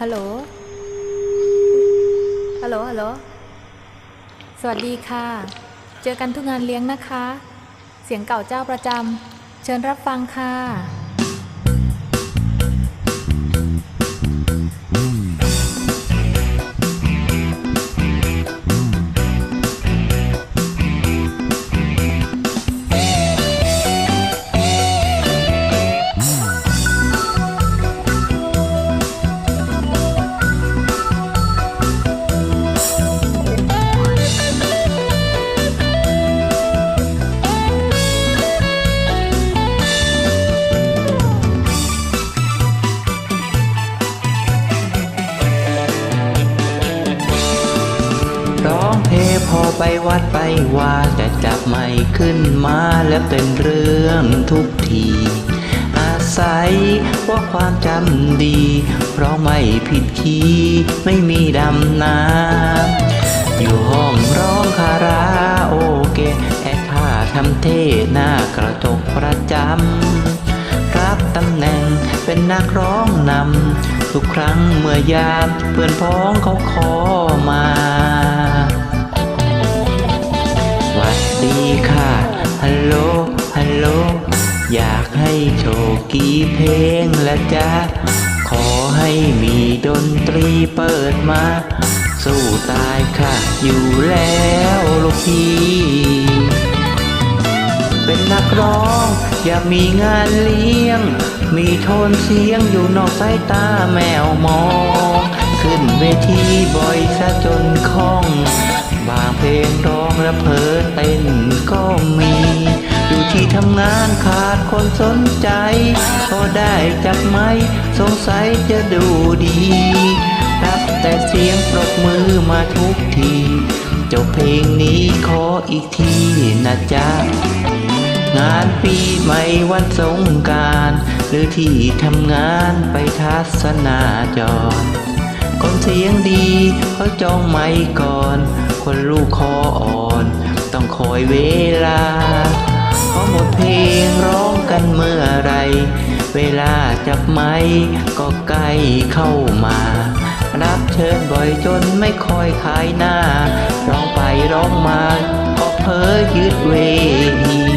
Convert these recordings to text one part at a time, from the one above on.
ฮัลโหล ฮัลโหล ฮัลโหล สวัสดีค่ะ เจอกันทุกงานเลี้ยงนะคะ เสียงเก่าเจ้าประจำ เชิญรับฟังค่ะ ไปวัดไปว่าแต่จับไม่ขึ้นมาแล้วเป็นเรื่องทุกที อาศัยว่าความจำดี เพราะไม่ผิดคีย์ไม่มีดำน้ำอยู่ห้องร้องคาราโอเกะแอคท่าทำเท่หน้ากระจกประจำรับตำแหน่งเป็นนักร้องนำทุกครั้งเมื่อยามเพื่อนพ้องเขาขอมา ดีค่ะ ฮัลโหล ฮัลโหล อยากให้โชว์กี่เพลงละจ๊ะขอให้มีดนตรีเปิดมา สู้ตายค่ะ อยู่แล้วลูกพี่เป็นนักร้อง อยามีงานเลี้ยง มีโทนเสียงอยู่นอกสายตาแมวมอง ขึ้นเวทีบ่อยซะจนคล่อง บางเพลงร้อง และเพอเต้นก็มี อยู่ที่ทำงานขาดคนสนใจ พอได้จับไม้สงสัยจะดูดีรับแต่เสียงปรบมือมาทุกที จบเพลงนี้ขออีกทีนะจ๊ะ งานปีใหม่วันสงการ หรือที่ทำงานไปทัศนาจรคนเสียงดีเขาจองไม่ก่อน คนลูกคอ องคอยเวลาเพราะหมดเพลงร้องกันเมื่อไร เวลาจับไม้ก็ใกล้เข้ามา รับเชิญบ่อยจนไม่คอยขายหน้า ร้องไปร้องมาก็เพ้อยืดเวที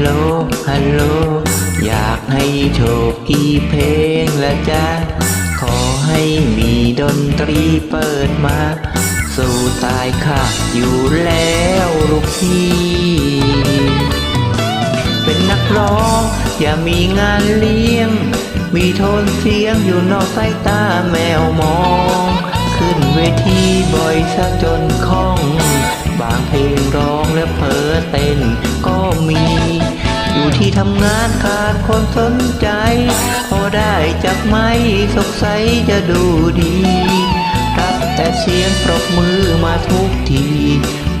โหลฮัลโหลอยากให้โชว์กี่เพลงละจ๊ะขอให้มีดนตรีเปิดมา สู่ตายค่ะอยู่แล้วลูกพี่เป็นนักร้อง อย่ามีงานเลี้ยง มีโทนเสียงอยู่นอกสายตาแมวมอง ขึ้นเวทีบ่อยซะจนคล่อง บางเพลงร้องและเพ้อเต้น ทำงานขาดคนสนใจ พอได้จับไม้สงสัยจะดูดี รับแต่เสียงปรบมือมาทุกที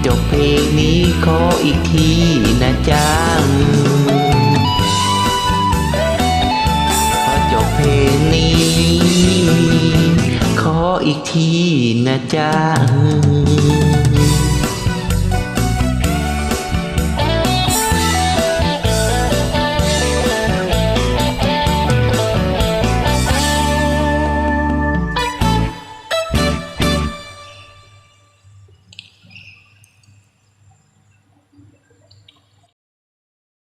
จบเพลงนี้ขออีกทีนะจ๊ะพอจบเพลงนี้ ขออีกทีนะจ๊ะ